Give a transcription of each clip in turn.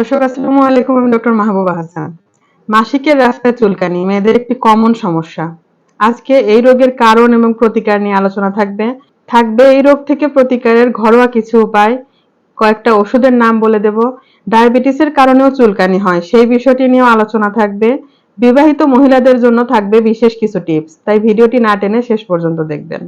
দর্শক, আসসালামু আলাইকুম, আমি ডক্টর মাহবুবা হাসান মাসিকের রাস্তায় চুলকানি, মেয়েদের একটি কমন সমস্যা। আজকে এই রোগের কারণ এবং প্রতিকার নিয়ে আলোচনা থাকবে। থাকবে এই রোগ থেকে প্রতিকারের ঘরোয়া কিছু উপায়। কয়েকটা ওষুধের নাম বলে দেব। ডায়াবেটিসের কারণেও চুলকানি হয়, সেই বিষয়টি নিয়েও আলোচনা থাকবে। বিবাহিত মহিলাদের জন্য থাকবে বিশেষ কিছু টিপস, তাই ভিডিওটি না টেনে শেষ পর্যন্ত দেখবেন।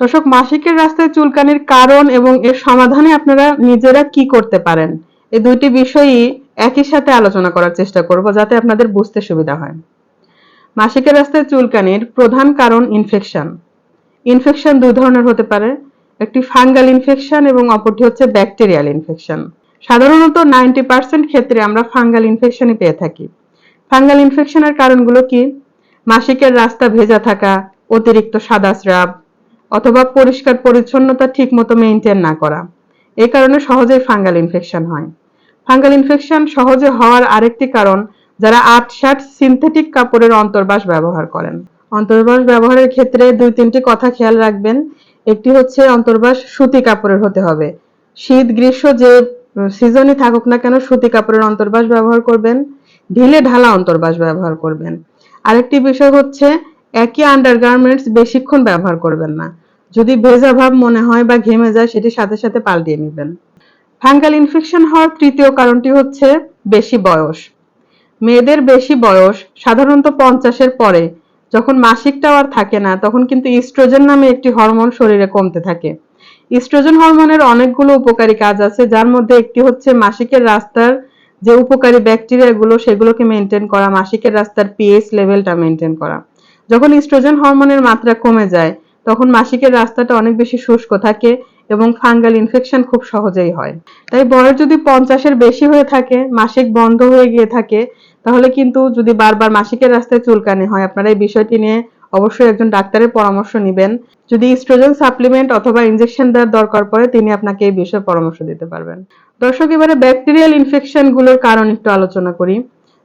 দর্শক, মাসিকের রাস্তায় চুলকানির কারণ এবং এর সমাধানে আপনারা নিজেরা কি করতে পারেন? এই দুইটি বিষয়ই একই সাথে আলোচনা করার চেষ্টা করব যাতে আপনাদের বুঝতে সুবিধা হয়। মাসিকের রাস্তায় চুলকানির প্রধান কারণ ইনফেকশন ইনফেকশন দুই ধরনের হতে পারে, একটি ফাঙ্গাল ইনফেকশন এবং অপরটি হচ্ছে ব্যাকটেরিয়াল ইনফেকশন সাধারণত নাইনটি পার্সেন্ট ক্ষেত্রে আমরা ফাঙ্গাল ইনফেকশনই পেয়ে থাকি। ফাঙ্গাল ইনফেকশনের কারণগুলো কি? মাসিকের রাস্তা ভেজা থাকা, অতিরিক্ত সাদা স্রাব, অথবা পরিষ্কার পরিচ্ছন্নতা ঠিকমতো মেনটেন না করা। এই কারণে সহজেই ফাঙ্গাল ইনফেকশন হয়। ফাঙ্গাল ইনফেকশন সহজে হওয়ার আরেকটি কারণ, যারা আট শার্ট সিনথেটিক কাপড়ের অন্তর্বাস ব্যবহার করেন। অন্তর্বাস ব্যবহারের ক্ষেত্রে দুই তিনটি কথা খেয়াল রাখবেন। একটি হচ্ছে অন্তর্বাস সুতি কাপড়ের হতে হবে। শীত, গ্রীষ্ম যে সিজনই থাকুক না কেন সুতি কাপড়ের অন্তর্বাস ব্যবহার করবেন। ঢিলে ঢালা অন্তর্বাস ব্যবহার করবেন। আরেকটি বিষয় হচ্ছে, একই আন্ডারগার্মেন্টস বেশিক্ষণ ব্যবহার করবেন না। যদি ভেজা ভাব মনে হয় বা ঘেমে যায়, সেটি সাথে সাথে পাল্টিয়ে নেবেন। ফাঙ্গাল ইনফেকশন হওয়ার তৃতীয় কারণটি হচ্ছে বেশি বয়স। মেয়েদের বেশি বয়স সাধারণত পঞ্চাশের পরে। যখন মাসিকটাও আর থাকে না, তখন কিন্তু ইস্ট্রোজেন নামে একটি হরমোন শরীরে কমতে থাকে। ইস্ট্রোজেন হরমোনের অনেকগুলো উপকারী কাজ আছে, যার মধ্যে একটি হচ্ছে মাসিকের রাস্তার যে উপকারী ব্যাকটেরিয়াগুলো সেগুলোকে মেনটেন করা, মাসিকের রাস্তার পিএইচ লেভেলটা মেনটেন করা। যখন ইস্ট্রোজেন হরমোনের মাত্রা কমে যায় তখন মাসিকের রাস্তাটা অনেক বেশি শুষ্ক থাকে এবং ফাঙ্গাল ইনফেকশন খুব সহজেই হয়। তাই বয়স যদি পঞ্চাশের বেশি হয়ে থাকে, মাসিক বন্ধ হয়ে গিয়ে থাকে, তাহলে কিন্তু যদি বারবার মাসিকের রাস্তায় চুলকানি হয়, আপনারা এই বিষয়টি নিয়ে অবশ্যই একজন ডাক্তারের পরামর্শ নেবেন। যদি ইস্ট্রোজেন সাপ্লিমেন্ট অথবা ইনজেকশন দেওয়ার দরকার পড়ে, তিনি আপনাকে এই বিষয়ে পরামর্শ দিতে পারবেন। দর্শক, এবারে ব্যাকটেরিয়াল ইনফেকশনগুলোর কারণ একটু আলোচনা করি।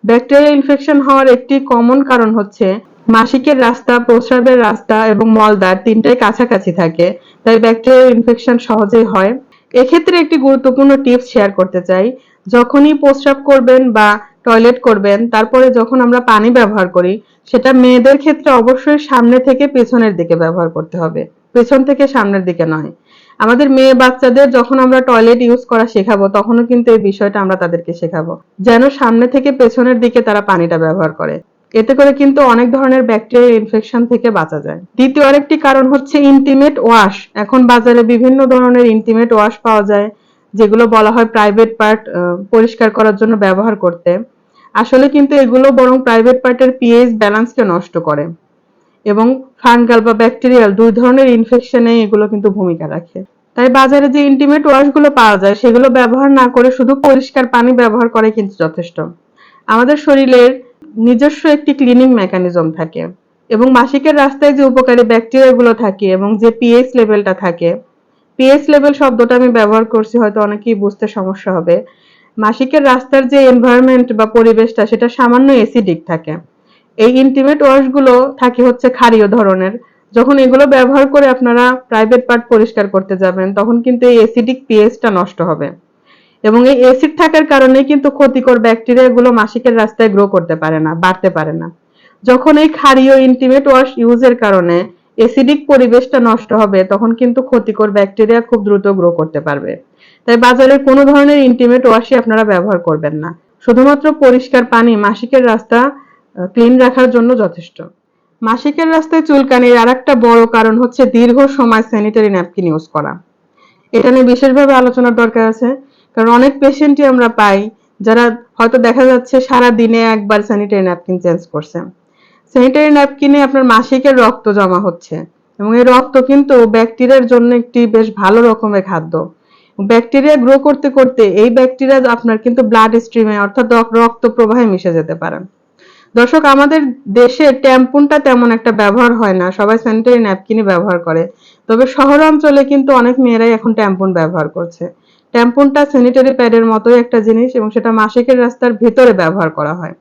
ব্যাকটেরিয়াল ইনফেকশন হওয়ার একটি কমন কারণ হচ্ছে মাসিকের রাস্তা, প্রস্রাবের রাস্তা এবং মলদ্বার তিনটাই কাছাকাছি থাকে, তাই ব্যাকটেরিয়াল ইনফেকশন সহজেই হয়। এক্ষেত্রে একটি গুরুত্বপূর্ণ টিপস শেয়ার করতে চাই। যখনই প্রস্রাব করবেন বা টয়লেট করবেন, তারপরে যখন আমরা পানি ব্যবহার করি, সেটা মেয়েদের ক্ষেত্রে অবশ্যই সামনে থেকে পেছনের দিকে ব্যবহার করতে হবে। পেছন থেকে সামনের দিকে নয়। আমাদের মেয়ে বাচ্চাদের যখন আমরা টয়লেট ইউজ করা শেখাবো, তখনও কিন্তু এই বিষয়টা আমরা তাদেরকে শেখাবো। যেন সামনে থেকে পেছনের দিকে তারা পানিটা ব্যবহার করে। এতে করে কিন্তু অনেক ধরনের ব্যাকটেরিয়াল ইনফেকশন থেকে বাঁচা যায়। দ্বিতীয় আরেকটি কারণ হচ্ছে ইন্টিমেট ওয়াশ এখন বাজারে বিভিন্ন ধরনের ইন্টিমেট ওয়াশ পাওয়া যায়, যেগুলো বলা হয় প্রাইভেট পার্ট পরিষ্কার করার জন্য ব্যবহার করতে। আসলে কিন্তু এগুলো বরং প্রাইভেট পার্টের পিএইচ ব্যালেন্সকে নষ্ট করে। এবং ফাঙ্গাল বা ব্যাকটেরিয়াল দুই ধরনের ইনফেকশনে এগুলো কিন্তু ভূমিকা রাখে। তাই বাজারে যে ইন্টিমেট ওয়াশগুলো পাওয়া যায়, সেগুলো ব্যবহার না করে শুধু পরিষ্কার পানি ব্যবহার করে কিন্তু যথেষ্ট। আমাদের শরীরের নিজস্ব একটি ক্লিনিং মেকানিজম থাকে এবং মাসিকের রাস্তায় যে উপকারী ব্যাকটেরিয়াগুলো থাকে এবং যে পিএইচ লেভেলটা থাকে পিএইচ লেভেল শব্দটা আমি ব্যবহার করছি, হয়তো অনেকেই বুঝতে সমস্যা হবে। মাসিকের রাস্তার যে এনভায়রনমেন্ট বা পরিবেশটা, সেটা সামান্য এসিডিক থাকে। এই ইন্টিমেট ওয়াশগুলো থাকে হচ্ছে ক্ষারীয় ধরনের। যখন এগুলো ব্যবহার করে আপনারা প্রাইভেট পার্ট পরিষ্কার করতে যাবেন, তখন কিন্তু এই এসিডিক পিএইচটা নষ্ট হবে। এবং এই অ্যাসিড থাকার কারণে কিন্তু ক্ষতিকর ব্যাকটেরিয়াগুলো মাসিকের রাস্তায় গ্রো করতে পারে না, বাড়তে পারে না। যখন এই ক্ষারীয় ইন্টিমেট ওয়াশ ইউজের কারণে অ্যাসিডিক পরিবেশটা নষ্ট হবে, তখন কিন্তু ক্ষতিকর ব্যাকটেরিয়া খুব দ্রুত গ্রো করতে পারবে। তাই বাজারের কোনো ধরনের ইন্টিমেট ওয়াশই আপনারা ব্যবহার করবেন না। শুধুমাত্র পরিষ্কার পানি মাসিকের রাস্তা ক্লিন রাখার জন্য যথেষ্ট। মাসিকের রাস্তায় চুলকানির আর একটা বড় কারণ হচ্ছে দীর্ঘ সময় স্যানিটারি ন্যাপকিন ইউজ করা। এটা নিয়ে বিশেষভাবে আলোচনার দরকার আছে। কারণ অনেক পেশেন্টই আমরা পাই যারা হয়তো দেখা যাচ্ছে সারা দিনে একবার স্যানিটারি ন্যাপকিন চেঞ্জ করছে। স্যানিটারি ন্যাপকিনে আপনার মাসিকের রক্ত জমা হচ্ছে এবং এই রক্ত কিন্তু ব্যাকটেরিয়ার জন্য একটি বেশ ভালো রকমের খাদ্য। ব্যাকটেরিয়া গ্রো করতে করতে এই ব্যাকটেরিয়া আপনার কিন্তু ব্লাড স্ট্রিমে অর্থাৎ রক্ত প্রবাহে মিশে যেতে পারে। দর্শক, আমাদের দেশে ট্যাম্পুনটা তেমন একটা ব্যবহার হয় না, সবাই স্যানিটারি ন্যাপকিনই ব্যবহার করে। তবে শহরাঞ্চলে কিন্তু অনেক মেয়েরাই এখন ট্যাম্পুন ব্যবহার করছে। ট্যাম্পুনটা স্যানিটারি প্যাডের মতোই একটা জিনিস এবং সেটা মাসিকের রাস্তার ভেতরে ব্যবহার করা হয়।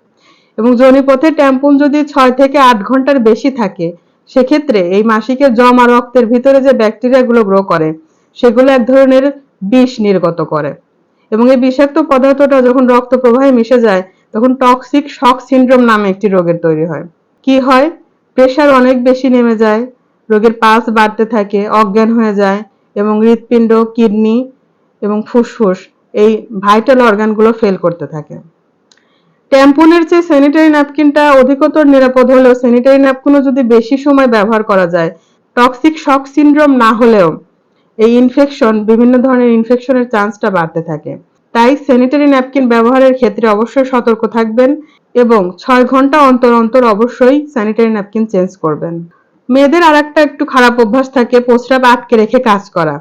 এবং জনিপথে ট্যাম্পুন যদি ছয় থেকে আট ঘণ্টার বেশি থাকে, সেক্ষেত্রে এই মাসিকের জমা রক্তের ভিতরে যে ব্যাকটেরিয়াগুলো গ্রো করে, সেগুলো এক ধরনের বিষ নির্গত করে। এবং এই বিষাক্ত পদার্থটা যখন রক্ত প্রবাহে মিশে যায়, তখন টক্সিক শক সিনড্রোম নামে একটি রোগের তৈরি হয়। কি হয়? প্রেশার অনেক বেশি নেমে যায়, রোগের পাস বাড়তে থাকে, অজ্ঞান হয়ে যায় এবং হৃৎপিণ্ড কিডনি এবং ফুসফুস এই ভাইটাল অর্গানগুলো ফেল করতে থাকে। ট্যাম্পুনের চেয়ে স্যানিটারি ন্যাপকিনটা অধিকতর নিরাপদ হলেও স্যানিটারি ন্যাপকিনও যদি বেশি সময় ব্যবহার করা যায় টক্সিক শক সিনড্রোম না হলেও এই ইনফেকশন বিভিন্ন ধরনের ইনফেকশনের চান্সটা বাড়তে থাকে। তাই স্যানিটারি ন্যাপকিন ব্যবহারের ক্ষেত্রে অবশ্যই সতর্ক থাকবেন এবং ছয় ঘণ্টা অন্তর অন্তর অবশ্যই স্যানিটারি ন্যাপকিন চেঞ্জ করবেন। মেয়েদের আর একটা একটু খারাপ অভ্যাস থাকে প্রস্রাব আটকে রেখে কাজ করা।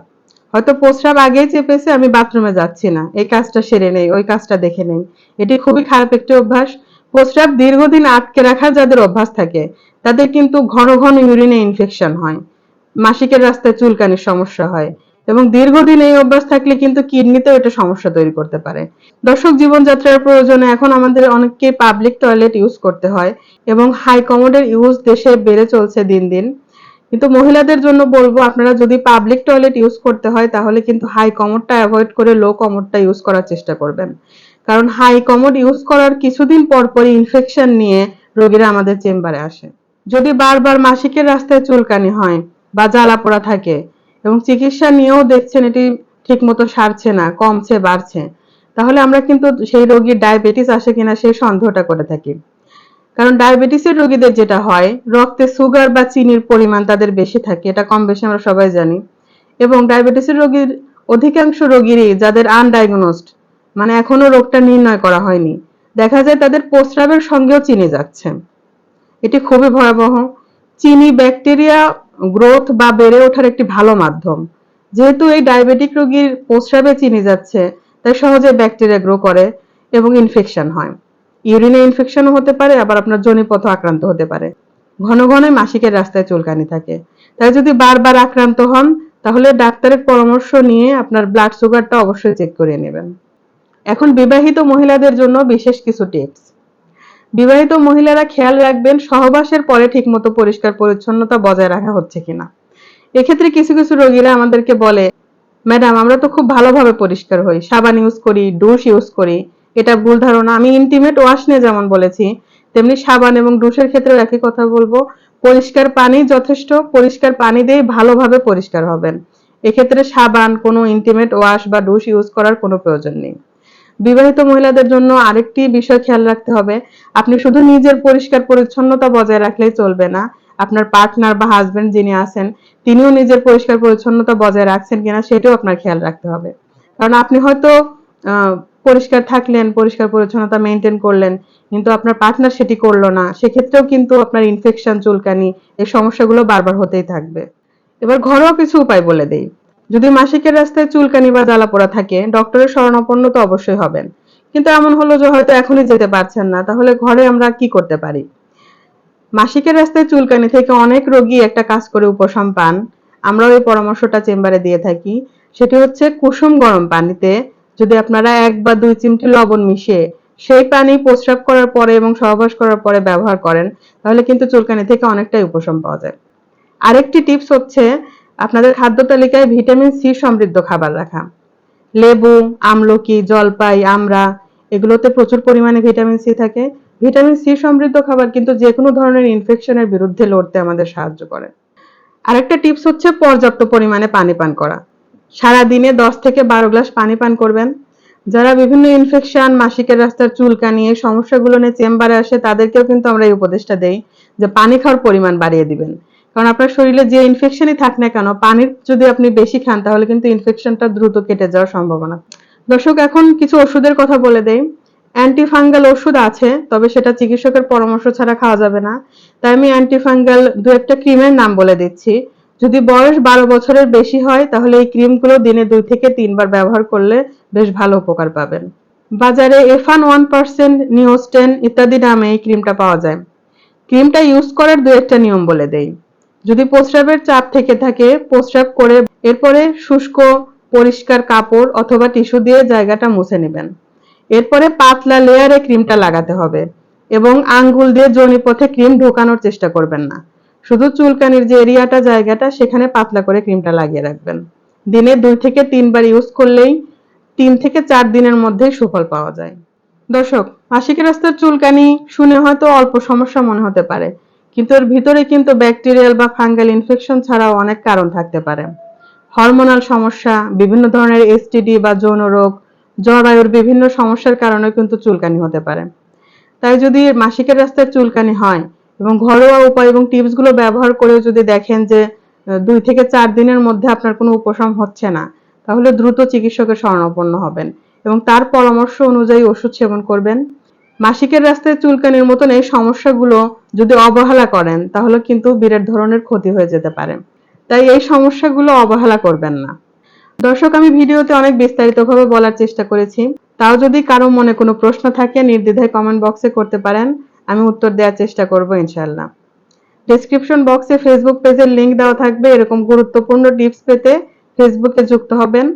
হয়তো প্রস্রাব আগেই চেপেছে, আমি বাথরুমে যাচ্ছি না। এই কাজটা সেরে নেই, ওই কাজটা দেখে নেই। এটি খুবই খারাপ একটি অভ্যাস। প্রস্রাব দীর্ঘদিন আটকে রাখার যাদের অভ্যাস থাকে, তাদের কিন্তু ঘন ঘন ইউরিনে ইনফেকশন হয়। মাসিকের রাস্তায় চুলকানির সমস্যা হয় এবং দীর্ঘদিন এই অভ্যাস থাকলে কিন্তু কিডনিতেও এটা সমস্যা তৈরি করতে পারে। দর্শক জীবনযাত্রার প্রয়োজনে এখন আমাদের অনেককে পাবলিক টয়লেট ইউজ করতে হয় এবং হাই কমোডের ইউজ দেশে বেড়ে চলছে দিন দিন। কিন্তু মহিলাদের জন্য বলব, আপনারা যদি পাবলিক টয়লেট ইউজ করতে হয়, তাহলে কিন্তু হাই কমোডটা অ্যাভয়েড করে লো কমোডটা ইউজ করার চেষ্টা করবেন। কারণ হাই কমোড ইউজ করার কিছুদিন পর পরই ইনফেকশন নিয়ে রোগীরা আমাদের চেম্বারে আসে। যদি বারবার মাসিকের রাস্তায় চুলকানি হয় বা জ্বালা পোড়া থাকে এবং চিকিৎসা নিয়েও দেখছেন এটি ঠিকমতো সারছে না, কমছে, বাড়ছে, তাহলে আমরা কিন্তু সেই রোগীর ডায়াবেটিস আসে কিনা সেই সন্দেহটা করে থাকি। কারণ ডায়াবেটিসের রোগীদের যেটা হয়, রক্তে সুগার বা চিনির পরিমাণ তাদের বেশি থাকে, এটা কম বেশি আমরা সবাই জানি। এবং ডায়াবেটিসের রোগীর অধিকাংশ রোগীরই যাদের আনডায়াগনোসড মানে এখনও রোগটা নির্ণয় করা হয়নি, দেখা যায় তাদের প্রস্রাবের সঙ্গেও চিনি যাচ্ছে। এটি খুবই ভয়াবহ। চিনি ব্যাকটেরিয়া গ্রোথ বা বেড়ে ওঠার একটি ভালো মাধ্যম। যেহেতু এই ডায়াবেটিক রোগীর প্রস্রাবে চিনি যাচ্ছে, তাই সহজে ব্যাকটেরিয়া গ্রো করে এবং ইনফেকশন হয়। ইউরিনে ইনফেকশনও হতে পারে, আবার আপনার জনিপথ আক্রান্ত হতে পারে। ঘন ঘন মাসিকের রাস্তায় চুলকানি থাকে। তাই যদি বারবার আক্রান্ত হন, তাহলে ডাক্তারের পরামর্শ নিয়ে আপনার ব্লাড সুগারটা অবশ্যই চেক করে নেবেন। এখন বিবাহিত মহিলাদের জন্য বিশেষ কিছু টিপস বিবাহিত মহিলারা খেয়াল রাখবেন, সহবাসের পরে ঠিকমতো পরিষ্কার পরিচ্ছন্নতা বজায় রাখা হচ্ছে কিনা। এক্ষেত্রে কিছু কিছু রোগীরা আমাদেরকে বলে, ম্যাডাম, আমরা তো খুব ভালোভাবে পরিষ্কার হই। সাবান ইউজ করি ডুশ ইউজ করি। এটা ভুল ধারণা। আমি ইন্টিমেট ওয়াশ নিয়ে যেমন বলেছি, তেমনি সাবান এবং ডুশের ক্ষেত্রে একই কথা বলব। পরিষ্কার পানি যথেষ্ট, পরিষ্কার পানি দিয়ে ভালোভাবে পরিষ্কার হবেন। এক্ষেত্রে সাবান, কোনো ইন্টিমেট ওয়াশ বা ডুশ ইউজ করার কোনো প্রয়োজন নেই। বিবাহিত মহিলাদের জন্য আরেকটি বিষয় খেয়াল রাখতে হবে। আপনি শুধু নিজের পরিষ্কার পরিচ্ছন্নতা বজায় রাখলেই চলবে না। আপনার পার্টনার বা হাজবেন্ড যিনি আছেন, তিনিও নিজের পরিষ্কার পরিচ্ছন্নতা বজায় রাখছেন কিনা সেটাও আপনার খেয়াল রাখতে হবে। কারণ আপনি হয়তো পরিষ্কার থাকলেন, পরিষ্কার পরিচ্ছন্নতা মেনটেন করলেন, কিন্তু আপনার পার্টনার সেটি করল না। সেক্ষেত্রেও কিন্তু আপনার ইনফেকশন চুলকানি, এই সমস্যাগুলো বারবার হতেই থাকবে। এবার ঘরোয়া কিছু উপায় বলে দেই। যদি মাসিকের রাস্তায় চুলকানি বা জ্বালা পোড়া থাকে ডক্টরের শরণাপন্ন তো অবশ্যই হবেন। কিন্তু এমন হলো যে হয়তো এখনই যেতে পারছেন না, তাহলে ঘরে আমরা কি করতে পারি? মাসিকের রাস্তায় চুলকানি থেকে অনেক রোগী একটা কাজ করে উপশম পান। আমরাও এই পরামর্শটা চেম্বারে দিয়ে থাকি। সেটি হচ্ছে কুসুম গরম পানিতে যদি আপনারা এক বা দুই চিমটি লবণ মিশিয়ে সেই পানি প্রস্রাব করার পরে এবং সহবাস করার পরে ব্যবহার করেন, তাহলে কিন্তু চুলকানি থেকে অনেকটাই উপশম পাওয়া যায়। আরেকটি টিপস হচ্ছে আপনাদের খাদ্য তালিকায় ভিটামিন সি সমৃদ্ধ খাবার রাখা। লেবু, আমলকি, জলপাই, আমড়া, এগুলোতে প্রচুর পরিমাণে ভিটামিন সি থাকে। ভিটামিন সি সমৃদ্ধ খাবার কিন্তু যে কোনো ধরনের ইনফেকশনের বিরুদ্ধে লড়তে আমাদের সাহায্য করে। আরেকটা টিপস হচ্ছে পর্যাপ্ত পরিমাণে পানি পান করা। সারা দিনে দশ থেকে বারো গ্লাস পানি পান করবেন। যারা বিভিন্ন ইনফেকশন মাসিকের রাস্তার চুলকানি, এই সমস্যাগুলো নিয়ে চেম্বারে আসে, তাদেরকেও কিন্তু আমরা এই উপদেশটা দেই যে পানি খাওয়ার পরিমাণ বাড়িয়ে দিবেন। কারণ আপনার শরীরে যে ইনফেকশনই থাক না কেন, পানির যদি আপনি বেশি খান, তাহলে কিন্তু ইনফেকশনটা দ্রুত কেটে যাওয়ার সম্ভাবনা। দর্শক, এখন কিছু ওষুধের কথা বলে দেই। অ্যান্টিফাঙ্গাল ওষুধ আছে, তবে সেটা চিকিৎসকের পরামর্শ ছাড়া খাওয়া যাবে না। তাই আমি অ্যান্টিফাঙ্গাল দু একটা ক্রিমের নাম বলে দিচ্ছি। যদি বয়স বারো বছরের বেশি হয়, তাহলে এই ক্রিমগুলো দিনে দুই থেকে তিনবার ব্যবহার করলে বেশ ভালো উপকার পাবেন। বাজারে এফান ওয়ান পার্সেন্ট, নিওস্টেন ইত্যাদি নামে এই ক্রিমটা পাওয়া যায়। ক্রিমটা ইউজ করার দু একটা নিয়ম বলে দেই। যদি প্রস্রাবের চাপ থেকে থাকে, প্রস্রাব করে এরপরে শুষ্ক, পরিষ্কার কাপড় অথবা টিস্যু দিয়ে জায়গাটা মুছে নেবেন। এরপরে পাতলা লেয়ারে ক্রিমটা লাগাতে হবে এবং আঙ্গুল দিয়ে জনিপথে ক্রিম ঢোকানোর চেষ্টা করবেন না। শুধু চুলকানির যে এরিয়াটা, জায়গাটা, সেখানে পাতলা করে ক্রিমটা লাগিয়ে রাখবেন। দিনে দুই থেকে তিনবার ইউজ করলেই তিন থেকে চার দিনের মধ্যেই সুফল পাওয়া যায়। দর্শক মাসিকের রাস্তার চুলকানি শুনে হয়তো অল্প সমস্যা মনে হতে পারে, কিন্তু এর ভিতরে কিন্তু ব্যাকটেরিয়াল বা ফাঙ্গাল ইনফেকশন ছাড়াও অনেক কারণ থাকতে পারে। হরমোনাল সমস্যা, বিভিন্ন ধরনের এসটিডি বা যৌন রোগ জরায়ুর বিভিন্ন সমস্যার কারণে কিন্তু চুলকানি হতে পারে। তাই যদি মাসিকের রাস্তায় চুলকানি হয় এবং ঘরোয়া উপায় এবং টিপসগুলো ব্যবহার করে যদি দেখেন যে দুই থেকে চার দিনের মধ্যে আপনার কোনো উপশম হচ্ছে না, তাহলে দ্রুত চিকিৎসকের শরণাপন্ন হবেন এবং তার পরামর্শ অনুযায়ী ওষুধ সেবন করবেন। মাসিকের রাস্তায় চুলকানির মতন এই সমস্যাগুলো যদি অবহেলা করেন, তাহলে কিন্তু বিরাট ধরনের ক্ষতি হয়ে যেতে পারে। তাই এই সমস্যাগুলো অবহেলা করবেন না। দর্শক, আমি ভিডিওতে অনেক বিস্তারিতভাবে বলার চেষ্টা করেছি। তাও যদি কারও মনে কোনো প্রশ্ন থাকে, নির্দ্বিধায় কমেন্ট বক্সে করতে পারেন। আমি উত্তর দেওয়ার চেষ্টা করব ইনশাল্লাহ ডেসক্রিপশন বক্সে ফেসবুক পেজের লিংক দেওয়া থাকবে। এরকম গুরুত্বপূর্ণ টিপস পেতে ফেসবুকে যুক্ত হবেন।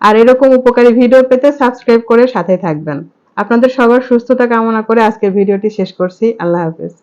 আর এরকম উপকারী ভিডিও পেতে সাবস্ক্রাইব করে সাথে থাকবেন। আপনাদের সবার সুস্থতা কামনা করে আজকের ভিডিওটি শেষ করছি। আল্লাহ হাফেজ।